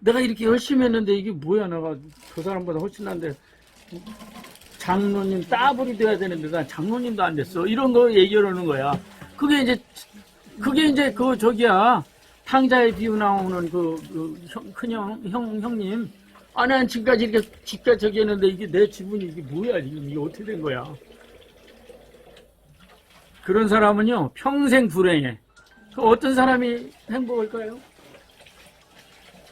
내가 이렇게 열심히 했는데 이게 뭐야? 내가 저 사람보다 훨씬 난데. 장로님 따블이 돼야 되는데 난 장로님도 안 됐어. 이런 거 얘기하는 거야. 그게 이제 그게 이제 그 저기야. 탕자에 비유 나오는 그, 그 형, 큰형 형 형님. 아 난 지금까지 이렇게 집까지 저기 했는데 이게 내 지분이 이게 뭐야 지금? 이게 어떻게 된 거야? 그런 사람은요 평생 불행해. 그 어떤 사람이 행복할까요?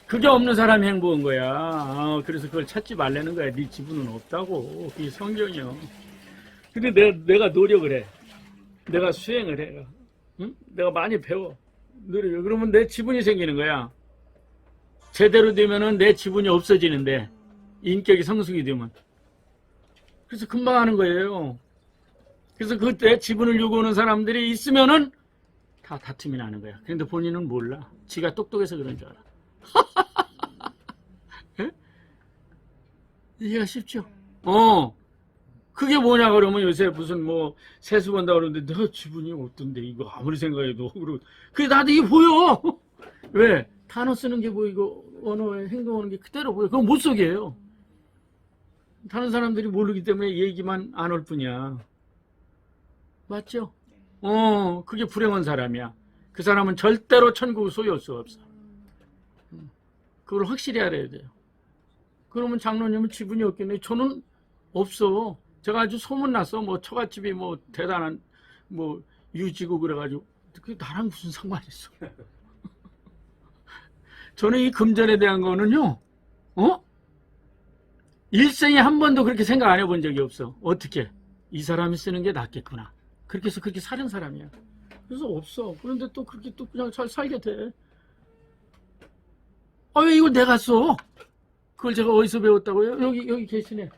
그게 없는 사람이 행복한 거야. 어, 그래서 그걸 찾지 말라는 거야. 네 지분은 없다고. 그게 성경이요. 근데 내가, 내가 노력을 해. 내가 수행을 해. 응? 내가 많이 배워. 노력. 그러면 내 지분이 생기는 거야. 제대로 되면은 내 지분이 없어지는데 인격이 성숙이 되면. 그래서 금방 하는 거예요. 그래서 그때 지분을 요구하는 사람들이 있으면은 다 다툼이 나는 거야. 그런데 본인은 몰라. 지가 똑똑해서 그런 줄 알아. 예? 이해가 쉽죠? 어. 그게 뭐냐 그러면 요새 무슨 뭐 세수 본다 그러는데 너 지분이 어떤데? 이거 아무리 생각해도 그게 나도 이게 보여. 왜? 단어 쓰는 게 보이고 언어에 행동하는 게 그대로 보여. 그건 못 속이에요. 다른 사람들이 모르기 때문에 얘기만 안 올 뿐이야. 맞죠? 어 그게 불행한 사람이야. 그 사람은 절대로 천국을 소유할 수가 없어 그걸 확실히 알아야 돼요. 그러면 장로님은 지분이 없겠네. 저는 없어. 제가 아주 소문났어. 뭐 처갓집이 뭐 대단한 뭐 유지고 그래가지고 그게 나랑 무슨 상관 있어? 저는 이 금전에 대한 거는요. 어? 일생에 한 번도 그렇게 생각 안 해본 적이 없어. 어떻게? 이 사람이 쓰는 게 낫겠구나. 그렇게 해서 그렇게 사는 사람이야. 그래서 없어. 그런데 또 그렇게 또 그냥 잘 살게 돼. 아, 왜 이걸 내가 써? 그걸 제가 어디서 배웠다고요? 여기, 여기 계시네.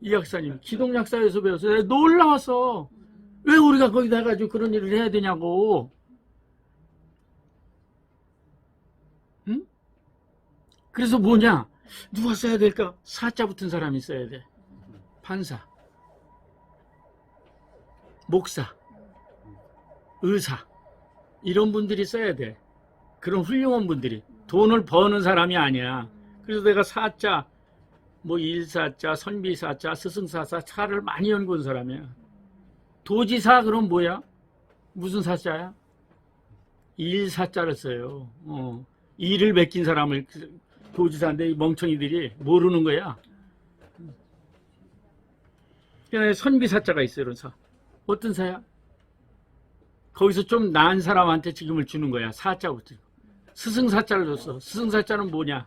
이 약사님. 기동 약사에서 배웠어요. 놀라웠어. 왜 우리가 거기다 가지고 그런 일을 해야 되냐고. 응? 그래서 뭐냐? 누가 써야 될까? 사자 붙은 사람이 써야 돼. 판사. 목사. 의사. 이런 분들이 써야 돼. 그런 훌륭한 분들이. 돈을 버는 사람이 아니야. 그래서 내가 사자, 뭐 일사자, 선비사자, 스승사사, 차를 많이 연구한 사람이야. 도지사 그럼 뭐야? 무슨 사자야? 일사자를 써요. 어. 일을 맡긴 사람을 그 도지사인데 이 멍청이들이 모르는 거야. 그다음에 선비사자가 있어요, 이런 사. 어떤 사야? 거기서 좀 나은 사람한테 지금을 주는 거야. 사자부터. 스승사자를 줬어. 스승사자는 뭐냐?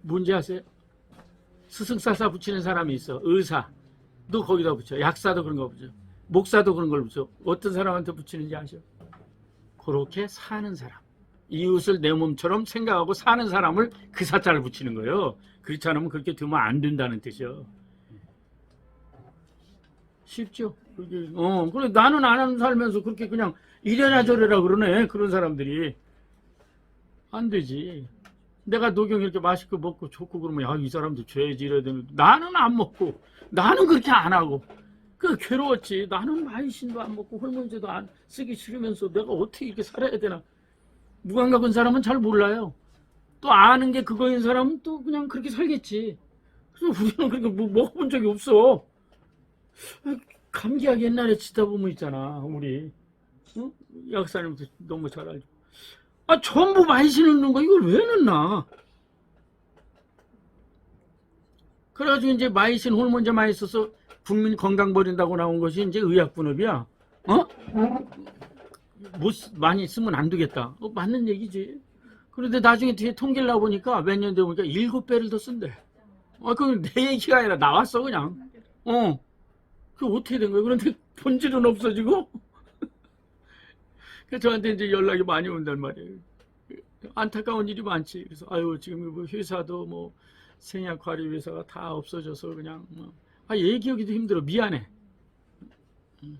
뭔지 아세요? 스승사사 붙이는 사람이 있어. 의사. 도 거기다 붙여. 약사도 그런 거 붙여. 목사도 그런 걸 붙여. 어떤 사람한테 붙이는지 아셔? 그렇게 사는 사람. 이웃을 내 몸처럼 생각하고 사는 사람을 그 사자를 붙이는 거예요. 그렇지 않으면 그렇게 두면 안 된다는 뜻이요. 쉽죠? 그게, 어, 그래, 나는 안 하는 살면서 그렇게 그냥 이래라 저래라 그러네. 그런 사람들이. 안 되지. 내가 녹용 이렇게 맛있게 먹고 좋고 그러면 야, 이 사람도 줘야지 이래야 되는데 나는 안 먹고 나는 그렇게 안 하고 그 괴로웠지. 나는 마이신도 안 먹고 hormon제도 안 쓰기 싫으면서 내가 어떻게 이렇게 살아야 되나. 무감각 은 사람은 잘 몰라요. 또 아는 게 그거인 사람은 또 그냥 그렇게 살겠지. 그래서 우리는 그렇게 뭐 먹어본 적이 없어. 감기약 옛날에 치다 보면 있잖아, 우리. 응? 약사님도 너무 잘 알죠. 아, 전부 마이신 넣는 거 이걸 왜 넣나? 그래가지고 이제 마이신 호르몬제 많이 써서 국민 건강 버린다고 나온 것이 이제 의약 분업이야. 어? 못 쓰- 많이 쓰면 안 되겠다. 어, 맞는 얘기지. 그런데 나중에 뒤에 통계를 나보니까 몇 년 되고 보니까 일곱 배를 더 쓴대. 아, 그건 내 얘기가 아니라 나왔어, 그냥. 어. 그 어떻게 된 거야? 그런데 본질은 없어지고? 저한테 이제 연락이 많이 온단 말이에요. 안타까운 일이 많지. 그래서 아유 지금 뭐 회사도 뭐 생약 과리 회사가 다 없어져서 그냥 뭐, 아 얘기하기도 힘들어. 미안해. 음.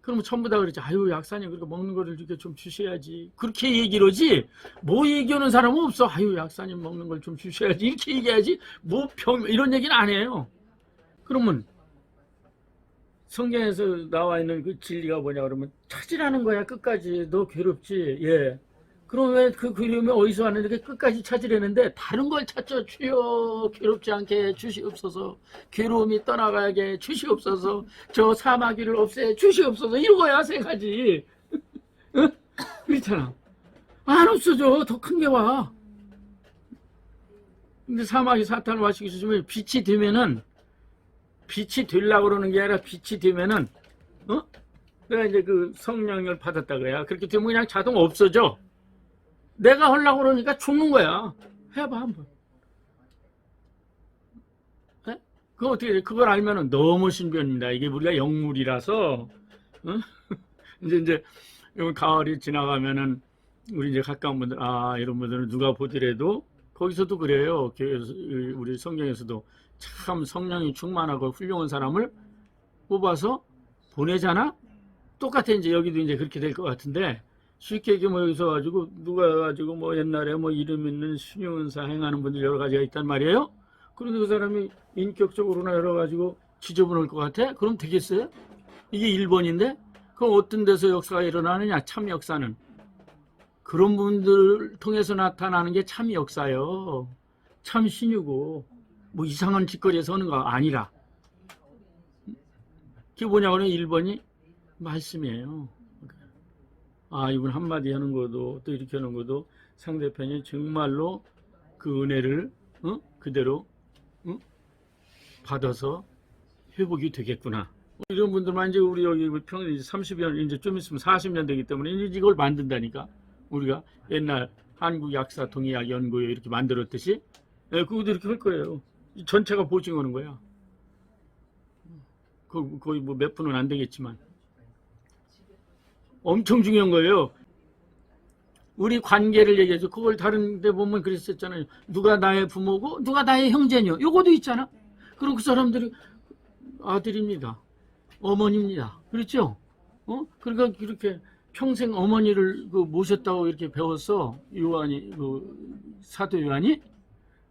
그러면 전부 다 그러지. 아유 약사님 그렇게 먹는 거를 이렇게 좀 주셔야지. 그렇게 얘기를 하지. 뭐 얘기하는 사람은 없어. 아유 약사님 먹는 걸 좀 주셔야지. 이렇게 얘기해야지. 뭐 병 이런 얘기는 안 해요. 그러면 성경에서 나와 있는 그 진리가 뭐냐 그러면 찾으라는 거야 끝까지 너 괴롭지 예 그럼 왜 그 그림이 어디서 왔는데 끝까지 찾으려는데 다른 걸 찾죠. 주여 괴롭지 않게 주시옵소서. 괴로움이 떠나가게 주시옵소서. 저 사마귀를 없애 주시옵소서. 이거야 세 가지. 응? 그렇잖아. 안 없어져. 더 큰 게 와. 근데 사마귀 사탄을 마시기 싫으면 빛이 되면은 빛이 되려고 그러는 게 아니라 빛이 되면은 어? 내가 이제 그 성령을 받았다 그래야 그렇게 되면 그냥 자동 없어져. 내가 하려고 그러니까 죽는 거야. 해봐 한번. 에? 그거 어떻게 돼? 그걸 알면은 너무 신비합니다. 이게 우리가 영물이라서 어? 이제 이제 요 가을이 지나가면은 우리 이제 가까운 분들 아 이런 분들은 누가 보더라도 거기서도 그래요. 우리 성경에서도 참 성령이 충만하고 훌륭한 사람을 뽑아서 보내잖아. 똑같아 이제 여기도 이제 그렇게 될 것 같은데 쉽게 얘기하면 뭐 여기서 가지고 누가 가지고 뭐 옛날에 뭐 이름 있는 신용은사 행하는 분들 여러 가지가 있단 말이에요. 그런데 그 사람이 인격적으로나 여러 가지고 지저분할 것 같아? 그럼 되겠어요? 이게 1번인데? 그럼 어떤 데서 역사가 일어나느냐? 참 역사는. 그런 분들 통해서 나타나는 게 참 역사요. 참 신유고, 뭐 이상한 짓거리에서 하는 거 아니라. 그게 뭐냐고는 1번이 말씀이에요. 아, 이분 한마디 하는 것도 또 이렇게 하는 것도 상대편이 정말로 그 은혜를 어? 그대로 어? 받아서 회복이 되겠구나. 이런 분들만 이제 우리 여기 평 30년 이제 좀 있으면 40년 되기 때문에 이제 이걸 만든다니까. 우리가 옛날 한국 약사 동의학 연구회 이렇게 만들었듯이 예, 그것도 이렇게 할 거예요. 이 전체가 보증하는 거야. 그 거의 뭐 몇 분은 안 되겠지만 엄청 중요한 거예요. 우리 관계를 얘기해서 그걸 다른 데 보면 그랬었잖아요. 누가 나의 부모고 누가 나의 형제냐. 요거도 있잖아. 그럼 그 사람들이 아들입니다. 어머니입니다. 그렇죠? 어? 그러니까 이렇게 평생 어머니를 그 모셨다고 이렇게 배웠어. 요한이 그 사도 요한이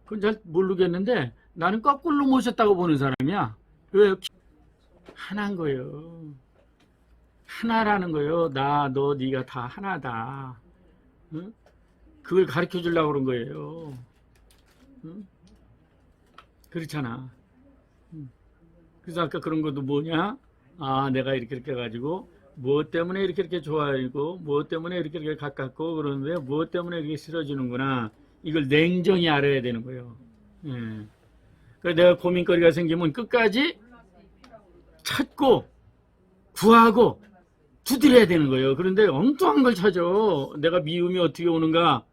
그건 잘 모르겠는데 나는 거꾸로 모셨다고 보는 사람이야. 왜 하나인 거예요. 하나라는 거예요. 나, 너, 네가 다 하나다. 응? 그걸 가르쳐 주려고 그런 거예요. 응? 그렇잖아. 응. 그래서 아까 그런 것도 뭐냐? 아, 내가 이렇게 이렇게 해가지고, 무엇 때문에 이렇게 이렇게 좋아하고, 무엇 때문에 이렇게 이렇게 가깝고, 그러는데, 무엇 때문에 이렇게 싫어지는구나. 이걸 냉정히 알아야 되는 거예요. 예. 그래서 내가 고민거리가 생기면 끝까지 찾고, 구하고, 두드려야 되는 거예요. 그런데 엉뚱한 걸 찾아. 내가 미움이 어떻게 오는가.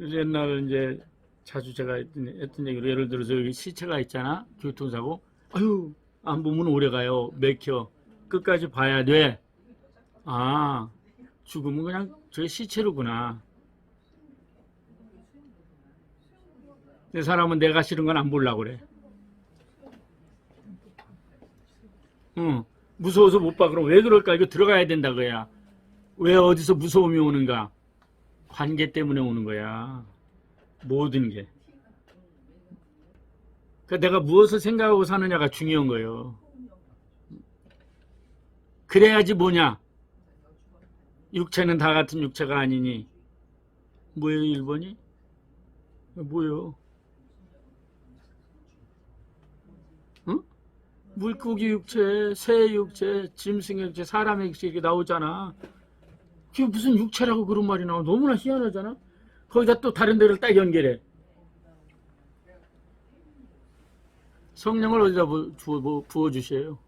옛날 이제 자주 제가 했던, 얘기로 예를 들어서 여기 시체가 있잖아. 교통사고. 아유, 안 보면 오래 가요. 맥혀. 끝까지 봐야 돼. 아, 죽으면 그냥 저게 시체로구나. 내 사람은 내가 싫은 건 안 보려고 그래. 응. 무서워서 못 봐. 그럼 왜 그럴까? 이거 들어가야 된다 그야. 왜 어디서 무서움이 오는가? 관계 때문에 오는 거야. 모든 게. 그러니까 내가 무엇을 생각하고 사느냐가 중요한 거예요. 그래야지 뭐냐? 육체는 다 같은 육체가 아니니. 뭐예요, 1번이? 뭐예요? 응? 물고기 육체, 새 육체, 짐승의 육체, 사람의 육체 이렇게 나오잖아. 그게 무슨 육체라고 그런 말이 나와? 너무나 희한하잖아. 거기다 또 다른 데를 딱 연결해. 성령을 어디다 부어주세요?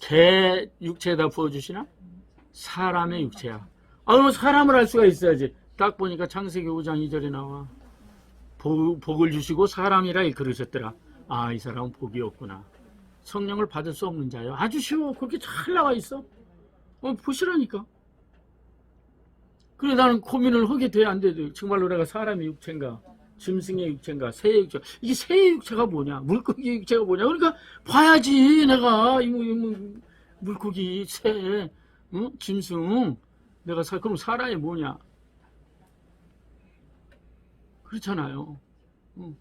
개 육체에다 부어주시나? 사람의 육체야. 아, 그럼 사람을 알 수가 있어야지. 딱 보니까 창세기 5장 2절에 나와. 복, 복을 주시고 사람이라 일컬으셨더라. 아, 이 사람은 복이 없구나. 성령을 받을 수 없는 자요. 아주 쉬워. 그렇게 잘 나와 있어. 어, 보시라니까. 그래, 나는 고민을 하게 돼, 안 돼. 정말로 내가 사람의 육체인가, 짐승의 육체인가, 새의 육체. 이게 새의 육체가 뭐냐, 물고기 육체가 뭐냐. 그러니까 봐야지, 내가. 이, 뭐, 이, 뭐, 물고기, 새, 응? 짐승. 내가 사, 그럼 사람이 뭐냐. 그렇잖아요. 응.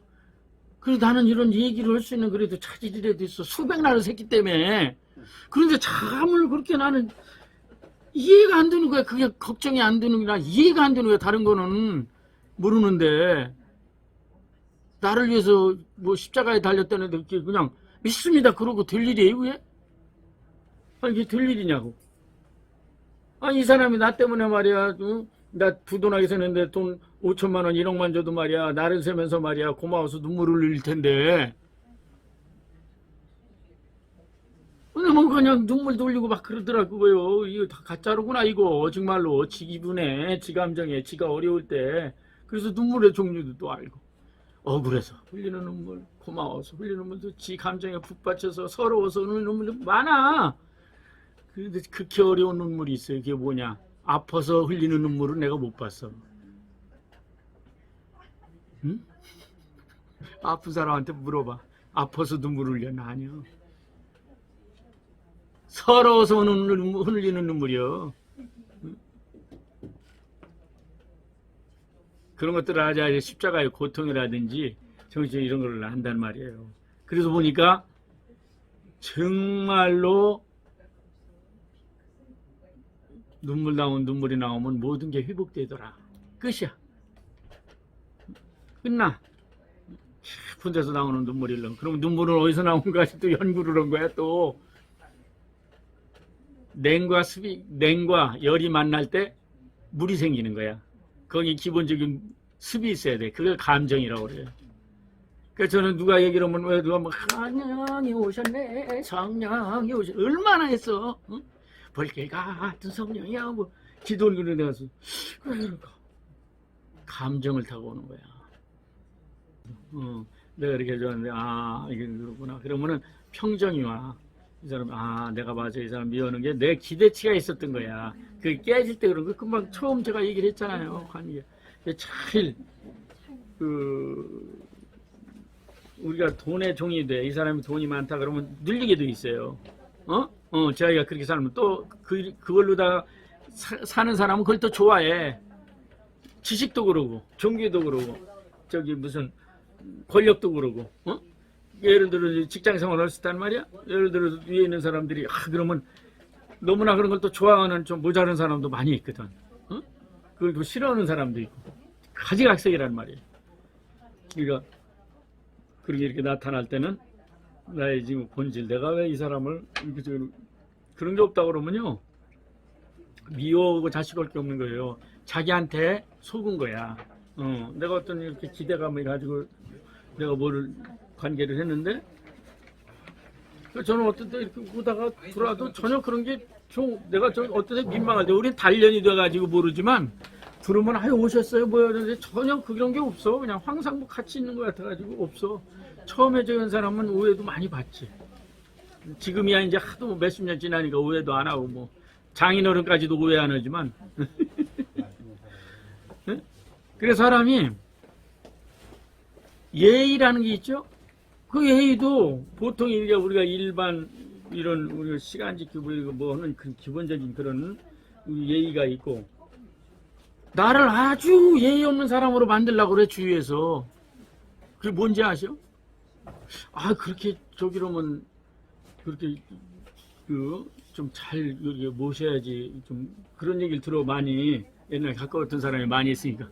그래서 나는 이런 얘기를 할 수 있는 그래도 차질이라도 있어. 수백 날을 샜기 때문에. 그런데 잠을 그렇게 나는 이해가 안 되는 거야. 그게 걱정이 안 되는 거야. 이해가 안 되는 거야. 다른 거는 모르는데 나를 위해서 뭐 십자가에 달렸다는데 그냥 믿습니다. 그러고 될 일이에요, 그게? 아니, 이게 될 일이냐고. 아니, 이 사람이 나 때문에 말이야, 응? 나 부도나게 생겼는데 돈 5천만 원, 1억만 줘도 말이야, 나를 세면서 말이야, 고마워서 눈물을 흘릴 텐데. 근데 뭐 그냥 눈물 돌리고 막 그러더라고요. 이거 다 가짜로구나, 이거. 정말로. 지 기분에, 지 감정에, 지가 어려울 때. 그래서 눈물의 종류도 또 알고. 억울해서 흘리는 눈물, 고마워서 흘리는 눈물도 지 감정에 북받쳐서 서러워서 흘리는 눈물도 많아. 근데 극히 어려운 눈물이 있어요. 그게 뭐냐? 아파서 흘리는 눈물은 내가 못 봤어. 응? 아픈 사람한테 물어봐. 아파서 눈물 흘렸나? 아니요. 서러워서 흘리는 눈물이요. 응? 그런 것들을 하자 십자가의 고통이라든지 정신 이런 걸 한단 말이에요. 그래서 보니까 정말로 눈물 나온 눈물이 나오면 모든 게 회복되더라. 끝이야. 끝나. 깊은 데서 나오는 눈물이 흘러. 그럼 눈물은 어디서 나온가 또 연구를 한 거야 또. 냉과 습이 냉과 열이 만날 때 물이 생기는 거야. 거기 기본적인 습이 있어야 돼. 그걸 감정이라고 그래요. 그래서 저는 누가 얘기를 하면 왜 누가 뭐 한양이 오셨네 성령이 오셨네 얼마나 했어 응? 벌개 같은 성령이야. 뭐 기도를 그런 데 가서 왜 그럴까 감정을 타고 오는 거야. 어, 내가 이렇게 해줬는데 아 이게 그렇구나. 그러면은 평정이 와 이 사람 아 내가 맞아 이 사람 미워하는 게 내 기대치가 있었던 거야. 그게 깨질 때 그런 거. 금방 처음 제가 얘기를 했잖아요 관계. 제일 그 우리가 돈의 종이 돼. 이 사람이 돈이 많다 그러면 늘리게 돼 있어요. 어? 어, 자기가 그렇게 살면 또 그, 그걸로 다 사, 사는 사람은 그걸 또 좋아해. 지식도 그러고, 종교도 그러고, 저기 무슨 권력도 그러고, 어? 예를 들어 직장 생활을 했단 말이야? 예를 들어 위에 있는 사람들이, 아, 그러면 너무나 그런 걸 또 좋아하는 좀 모자른 사람도 많이 있거든. 어? 그걸 또 싫어하는 사람도 있고. 가지각색이란 말이에요. 그러니까 그렇게 이렇게 나타날 때는 나의 지금 본질 내가 왜 이 사람을 이렇게 저 그런 게 없다 그러면요? 미워하고 자식할 게 없는 거예요. 자기한테 속은 거야. 어, 내가 어떤 이렇게 기대감을 가지고 내가 뭐를 관계를 했는데 그 저는 어떤 때 이렇게 보다가 들어와도 전혀 그런 게 좀 내가 저 어떤 때 민망할 때 우린 단련이 돼가지고 모르지만 들으면 아유 오셨어요 뭐야 그런데 전혀 그런 게 없어. 그냥 항상 뭐 같이 있는 것 같아가지고 없어 처음에 저런 사람은 오해도 많이 받지 지금이야 이제 하도 뭐 몇십 년 지나니까 오해도 안 하고 뭐 장인어른까지도 오해 안 하지만 네? 그래서 사람이 예의라는 게 있죠 그 예의도 보통 이제 우리가 일반 이런 우리가 시간 지키고 이거 뭐 하는 그 기본적인 그런 예의가 있고 나를 아주 예의 없는 사람으로 만들려고 그래 주위에서 그게 뭔지 아시오? 아 그렇게 저기로면 그렇게 그 좀 잘 모셔야지 좀 그런 얘기를 들어 많이 옛날에 가까웠던 사람이 많이 있으니까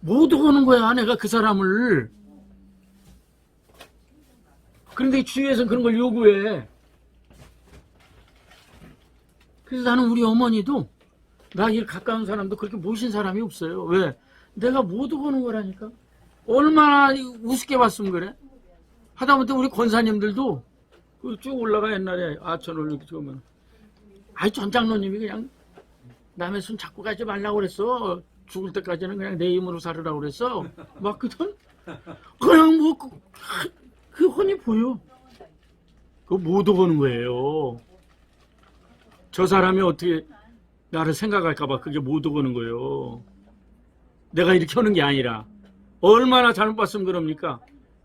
못 오는 거야 내가 그 사람을 그런데 주위에서 그런 걸 요구해 그래서 나는 우리 어머니도 나이 가까운 사람도 그렇게 모신 사람이 없어요. 왜? 내가 못 오고는 거라니까. 얼마나 우습게 봤으면 그래? 하다못해 우리 권사님들도 그쭉 올라가 옛날에 아천을 이렇게 찍으면 아이 전장로님이 그냥 남의 손 잡고 가지 말라고 그랬어. 죽을 때까지는 그냥 내 힘으로 살으라고 그랬어. 맞거든? 그냥 뭐, 그, 그 혼이 보여. 그거 못 오고는 거예요. 저 사람이 어떻게 나를 생각할까봐 그게 못 오고는 거예요. 내가 이렇게 하는 게 아니라 얼마나 잘못 봤으면 그럽니까?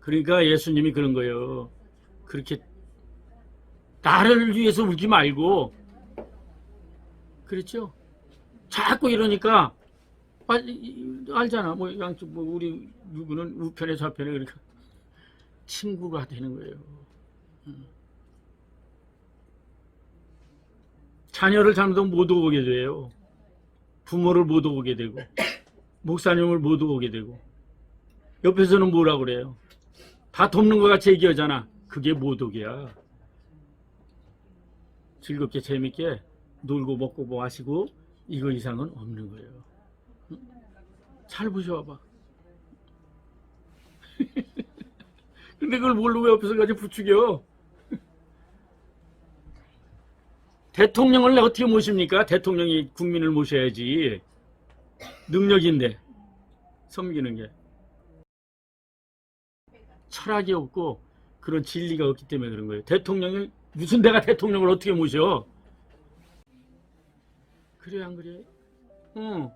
그러니까 예수님이 그런 거예요. 그렇게 나를 위해서 울지 말고 그렇죠? 자꾸 이러니까 알, 알잖아. 뭐 양쪽 뭐 우리 누구는 우편에 좌편에 그러니까 친구가 되는 거예요. 음. 자녀를 잘못 못 오게 돼요. 부모를 못 오게 되고 목사님을 못 오게 되고 옆에서는 뭐라 그래요? 다 돕는 것 같이 얘기하잖아. 그게 못 오게야. 즐겁게 재밌게 놀고 먹고 뭐 하시고 이거 이상은 없는 거예요. 응? 잘 보셔봐. 근데 그걸 모르고 옆에서까지 부추겨. 대통령을 어떻게 모십니까? 대통령이 국민을 모셔야지. 능력인데 섬기는 게 철학이 없고 그런 진리가 없기 때문에 그런 거예요. 대통령을 무슨 내가 대통령을 어떻게 모셔? 그래 안 그래? 응.